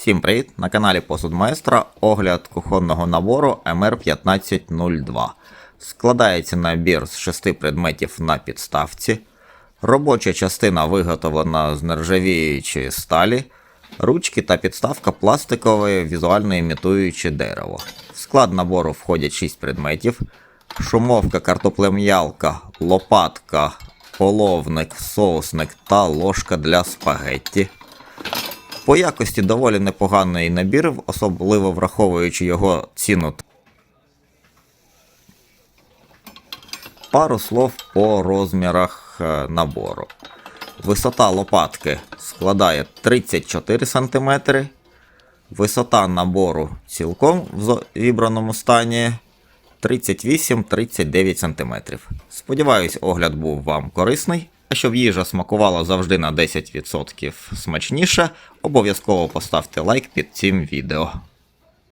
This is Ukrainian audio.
Всім привіт! На каналі Посуд Майстра огляд кухонного набору MR1502. Складається набір з шести предметів на підставці. Робоча частина виготовлена з нержавіючої сталі, ручки та підставка пластикової, візуально імітуючи дерево. В склад набору входять 6 предметів: шумовка, картоплем'ялка, лопатка, половник, соусник та ложка для спагетті. По якості доволі непоганий набір, особливо враховуючи його ціну. Пару слов по розмірах е, набору. Висота лопатки складає 34 см. Висота набору цілком в зібраному стані 38-39 см. Сподіваюсь, огляд був вам корисний. Щоб їжа смакувала завжди на 10% смачніше, обов'язково поставте лайк під цим відео.